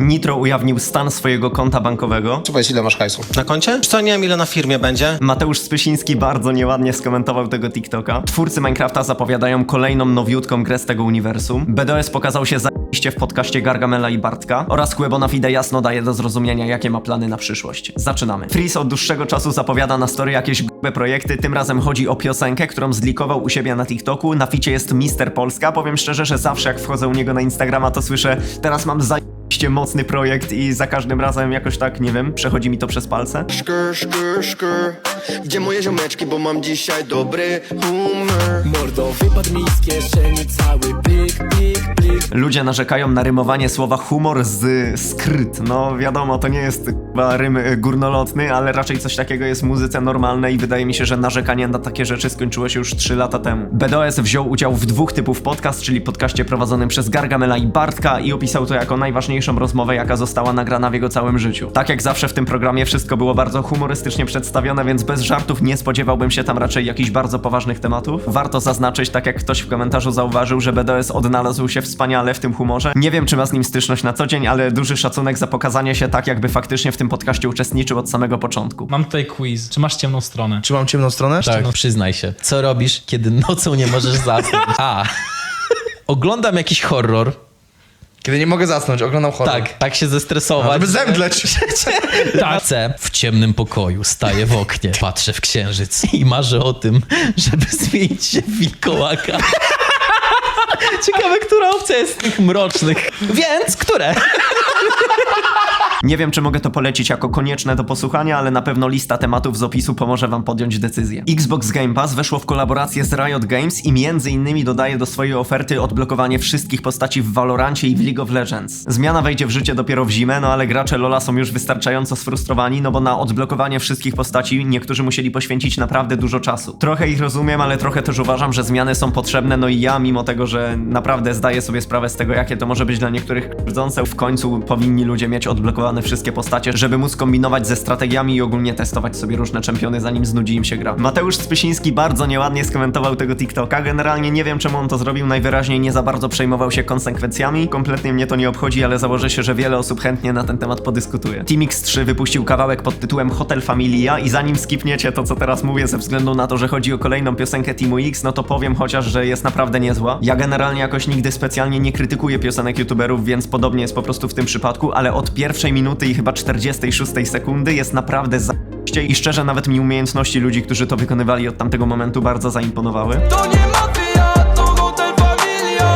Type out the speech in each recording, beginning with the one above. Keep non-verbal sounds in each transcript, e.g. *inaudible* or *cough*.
Nitro ujawnił stan swojego konta bankowego. Czy powiedz, ile masz hajsu? Na koncie? Czy to nie wiem ile na firmie będzie? Mateusz Spysiński bardzo nieładnie skomentował tego TikToka. Twórcy Minecrafta zapowiadają kolejną nowiutką grę z tego uniwersum. BDS pokazał się zajebiście w podcaście Gargamela i Bartka oraz Quebo Fide jasno daje do zrozumienia, jakie ma plany na przyszłość. Zaczynamy. Freeze od dłuższego czasu zapowiada na story jakieś grube projekty, tym razem chodzi o piosenkę, którą zlikował u siebie na TikToku. Na ficie jest Mister Polska. Powiem szczerze, że zawsze jak wchodzę u niego na Instagrama, to słyszę, teraz mam zajebiście mocny projekt i za każdym razem jakoś tak, nie wiem, przechodzi mi to przez palce. Szkur, szkur, szkur Gdzie moje ziomeczki, bo mam dzisiaj dobry humor? Mordo, wypadł mi z kieszeni cały plik, plik Ludzie narzekają na rymowanie słowa humor z skryt. No wiadomo, to nie jest chyba rym y, górnolotny, ale raczej coś takiego jest w muzyce normalnej i wydaje mi się, że narzekanie na takie rzeczy skończyło się już 3 lata temu. BDOS wziął udział w dwóch typów podcast, czyli podcaście prowadzonym przez Gargamela i Bartka i opisał to jako najważniejszą rozmowę, jaka została nagrana w jego całym życiu. Tak jak zawsze w tym programie wszystko było bardzo humorystycznie przedstawione, więc bez żartów nie spodziewałbym się tam raczej jakichś bardzo poważnych tematów. Warto zaznaczyć, tak jak ktoś w komentarzu zauważył, że BDS odnalazł się wspaniale w tym humorze. Nie wiem, czy ma z nim styczność na co dzień, ale duży szacunek za pokazanie się tak, jakby faktycznie w tym podcaście uczestniczył od samego początku. Mam tutaj quiz. Czy masz ciemną stronę? Czy mam ciemną stronę? Tak. No przyznaj się, co robisz, kiedy nocą nie możesz zasnąć? A. Oglądam jakiś horror. Kiedy nie mogę zasnąć, oglądam horror. Tak, tak się zestresować. Żeby zemdleć. *laughs* Tak. C. W ciemnym pokoju, staję w oknie, patrzę w księżyc i marzę o tym, żeby zmienić się w wilkołaka. Ciekawe, która opcja jest z tych mrocznych. Więc, które? *laughs* Nie wiem, czy mogę to polecić jako konieczne do posłuchania, ale na pewno lista tematów z opisu pomoże wam podjąć decyzję. Xbox Game Pass weszło w kolaborację z Riot Games i między innymi dodaje do swojej oferty odblokowanie wszystkich postaci w Valorancie i w League of Legends. Zmiana wejdzie w życie dopiero w zimę, no ale gracze LoLa są już wystarczająco sfrustrowani, no bo na odblokowanie wszystkich postaci niektórzy musieli poświęcić naprawdę dużo czasu. Trochę ich rozumiem, ale trochę też uważam, że zmiany są potrzebne, no i ja, mimo tego, że naprawdę zdaję sobie sprawę z tego, jakie to może być dla niektórych krzywdzące, w końcu powinni ludzie mieć odblokowane wszystkie postacie, żeby móc kombinować ze strategiami i ogólnie testować sobie różne czempiony, zanim znudzi im się gra. Mateusz Spysiński bardzo nieładnie skomentował tego TikToka. Generalnie nie wiem, czemu on to zrobił. Najwyraźniej nie za bardzo przejmował się konsekwencjami. Kompletnie mnie to nie obchodzi, ale założę się, że wiele osób chętnie na ten temat podyskutuje. Team X3 wypuścił kawałek pod tytułem Hotel Familia i zanim skipniecie to, co teraz mówię, ze względu na to, że chodzi o kolejną piosenkę Teamu X, no to powiem chociaż, że jest naprawdę niezła. Ja generalnie jakoś nigdy specjalnie nie krytykuję piosenek youtuberów, więc podobnie jest po prostu w tym przypadku, ale od pierwszej minuty i chyba 46 sekundy jest naprawdę za i szczerze nawet mi umiejętności ludzi, którzy to wykonywali od tamtego momentu bardzo zaimponowały.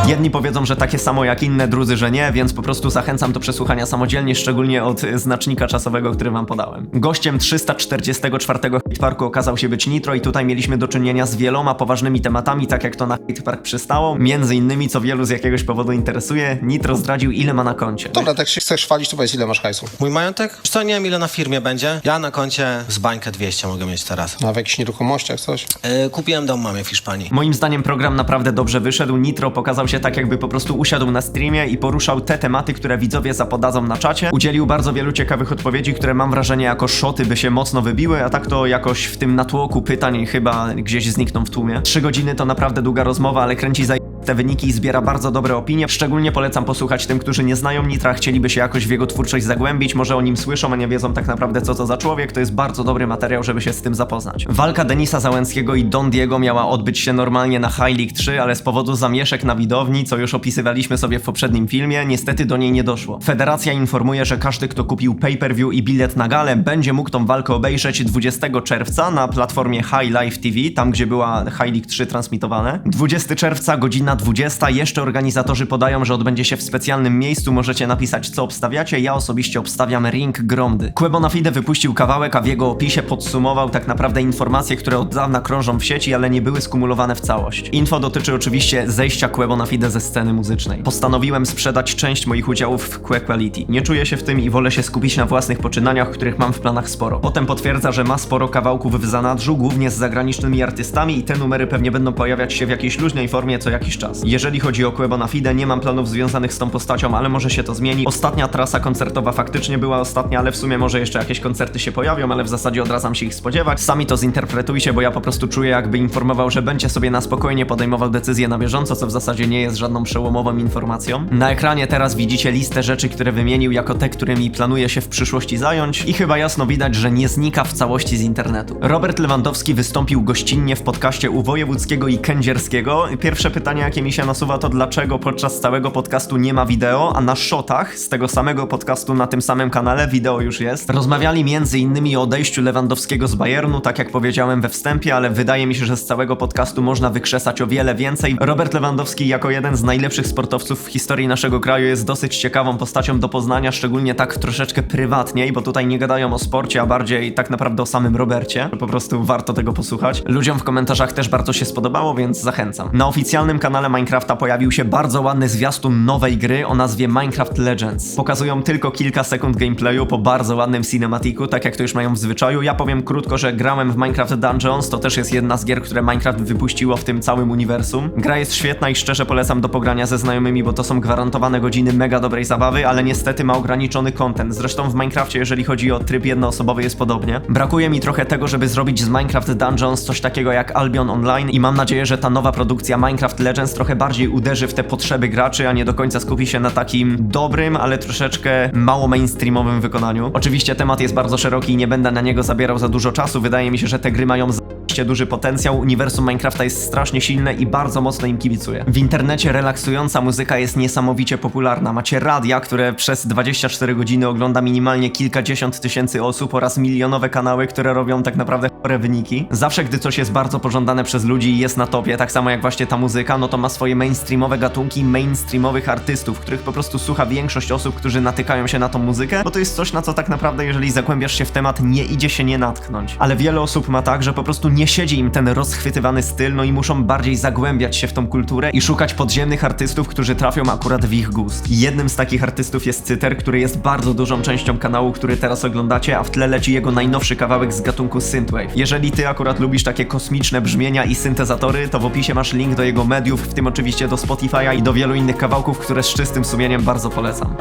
Jedni powiedzą, że takie samo jak inne, drudzy, że nie, więc po prostu zachęcam do przesłuchania samodzielnie, szczególnie od y, znacznika czasowego, który wam podałem. Gościem 344 Parku okazał się być Nitro i tutaj mieliśmy do czynienia z wieloma poważnymi tematami, tak jak to na Hate Park przystało. Między innymi, co wielu z jakiegoś powodu interesuje, Nitro zdradził ile ma na koncie. Dobra, tak się chcesz chwalić, to powiedz, ile masz hajsu. Mój majątek? Czy to nie wiem ile na firmie będzie? Ja na koncie z bańkę 200 mogę mieć teraz. A w jakichś nieruchomościach coś? Yy, kupiłem dom mamie w Hiszpanii. Moim zdaniem program naprawdę dobrze wyszedł. Nitro pokazał się tak, jakby po prostu usiadł na streamie i poruszał te tematy, które widzowie zapodadzą na czacie. Udzielił bardzo wielu ciekawych odpowiedzi, które mam wrażenie jako szoty by się mocno wybiły, a tak to jakoś w tym natłoku pytań chyba gdzieś znikną w tłumie. Trzy godziny to naprawdę długa rozmowa, ale kręci za te wyniki zbiera bardzo dobre opinie. Szczególnie polecam posłuchać tym, którzy nie znają Nitra, chcieliby się jakoś w jego twórczość zagłębić, może o nim słyszą, a nie wiedzą tak naprawdę co to za człowiek. To jest bardzo dobry materiał, żeby się z tym zapoznać. Walka Denisa Załęckiego i Don Diego miała odbyć się normalnie na High League 3, ale z powodu zamieszek na widowni, co już opisywaliśmy sobie w poprzednim filmie, niestety do niej nie doszło. Federacja informuje, że każdy, kto kupił pay-per-view i bilet na galę, będzie mógł tą walkę obejrzeć 20 czerwca na platformie High Life TV, tam gdzie była High League 3 transmitowane. 20 czerwca, godzina 20. Jeszcze organizatorzy podają, że odbędzie się w specjalnym miejscu. Możecie napisać, co obstawiacie. Ja osobiście obstawiam Ring Gromdy. Quebo na Fide wypuścił kawałek, a w jego opisie podsumował tak naprawdę informacje, które od dawna krążą w sieci, ale nie były skumulowane w całość. Info dotyczy oczywiście zejścia Quebo na Fide ze sceny muzycznej. Postanowiłem sprzedać część moich udziałów w Que Quality. Nie czuję się w tym i wolę się skupić na własnych poczynaniach, których mam w planach sporo. Potem potwierdza, że ma sporo kawałków w zanadrzu, głównie z zagranicznymi artystami i te numery pewnie będą pojawiać się w jakiejś luźnej formie co jakiś czas. Jeżeli chodzi o Quebo na Fide, nie mam planów związanych z tą postacią, ale może się to zmieni. Ostatnia trasa koncertowa faktycznie była ostatnia, ale w sumie może jeszcze jakieś koncerty się pojawią, ale w zasadzie odradzam się ich spodziewać. Sami to zinterpretujcie, bo ja po prostu czuję jakby informował, że będzie sobie na spokojnie podejmował decyzje na bieżąco, co w zasadzie nie jest żadną przełomową informacją. Na ekranie teraz widzicie listę rzeczy, które wymienił jako te, którymi planuje się w przyszłości zająć i chyba jasno widać, że nie znika w całości z internetu. Robert Lewandowski wystąpił gościnnie w podcaście u Wojewódzkiego i Kędzierskiego. Pierwsze pytanie, jakie mi się nasuwa, to dlaczego podczas całego podcastu nie ma wideo, a na shotach z tego samego podcastu na tym samym kanale wideo już jest. Rozmawiali między innymi o odejściu Lewandowskiego z Bayernu, tak jak powiedziałem we wstępie, ale wydaje mi się, że z całego podcastu można wykrzesać o wiele więcej. Robert Lewandowski jako jeden z najlepszych sportowców w historii naszego kraju jest dosyć ciekawą postacią do poznania, szczególnie tak troszeczkę prywatniej, bo tutaj nie gadają o sporcie, a bardziej tak naprawdę o samym Robercie. Po prostu warto tego posłuchać. Ludziom w komentarzach też bardzo się spodobało, więc zachęcam. Na oficjalnym kanale Minecrafta pojawił się bardzo ładny zwiastun nowej gry o nazwie Minecraft Legends. Pokazują tylko kilka sekund gameplayu po bardzo ładnym cinematiku, tak jak to już mają w zwyczaju. Ja powiem krótko, że grałem w Minecraft Dungeons, to też jest jedna z gier, które Minecraft wypuściło w tym całym uniwersum. Gra jest świetna i szczerze polecam do pogrania ze znajomymi, bo to są gwarantowane godziny mega dobrej zabawy, ale niestety ma ograniczony content. Zresztą w Minecrafcie, jeżeli chodzi o tryb jednoosobowy, jest podobnie. Brakuje mi trochę tego, żeby zrobić z Minecraft Dungeons coś takiego jak Albion Online i mam nadzieję, że ta nowa produkcja Minecraft Legends trochę bardziej uderzy w te potrzeby graczy, a nie do końca skupi się na takim dobrym, ale troszeczkę mało mainstreamowym wykonaniu. Oczywiście temat jest bardzo szeroki i nie będę na niego zabierał za dużo czasu. Wydaje mi się, że te gry mają zajebiście duży potencjał. Uniwersum Minecrafta jest strasznie silne i bardzo mocno im kibicuję. W internecie relaksująca muzyka jest niesamowicie popularna. Macie radia, które przez 24 godziny ogląda minimalnie kilkadziesiąt tysięcy osób oraz milionowe kanały, które robią tak naprawdę chore wyniki. Zawsze, gdy coś jest bardzo pożądane przez ludzi i jest na topie, tak samo jak właśnie ta muzyka, no to ma swoje mainstreamowe gatunki, mainstreamowych artystów, których po prostu słucha większość osób, którzy natykają się na tą muzykę, bo to jest coś, na co tak naprawdę, jeżeli zagłębiasz się w temat, nie idzie się nie natknąć. Ale wiele osób ma tak, że po prostu nie siedzi im ten rozchwytywany styl, no i muszą bardziej zagłębiać się w tą kulturę i szukać podziemnych artystów, którzy trafią akurat w ich gust. Jednym z takich artystów jest Cyter, który jest bardzo dużą częścią kanału, który teraz oglądacie, a w tle leci jego najnowszy kawałek z gatunku Synthwave. Jeżeli ty akurat lubisz takie kosmiczne brzmienia i syntezatory, to w opisie masz link do jego mediów, w tym oczywiście do Spotify'a i do wielu innych kawałków, które z czystym sumieniem bardzo polecam.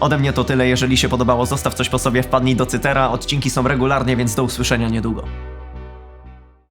Ode mnie to tyle, jeżeli się podobało, zostaw coś po sobie, wpadnij do Cytera, odcinki są regularnie, więc do usłyszenia niedługo.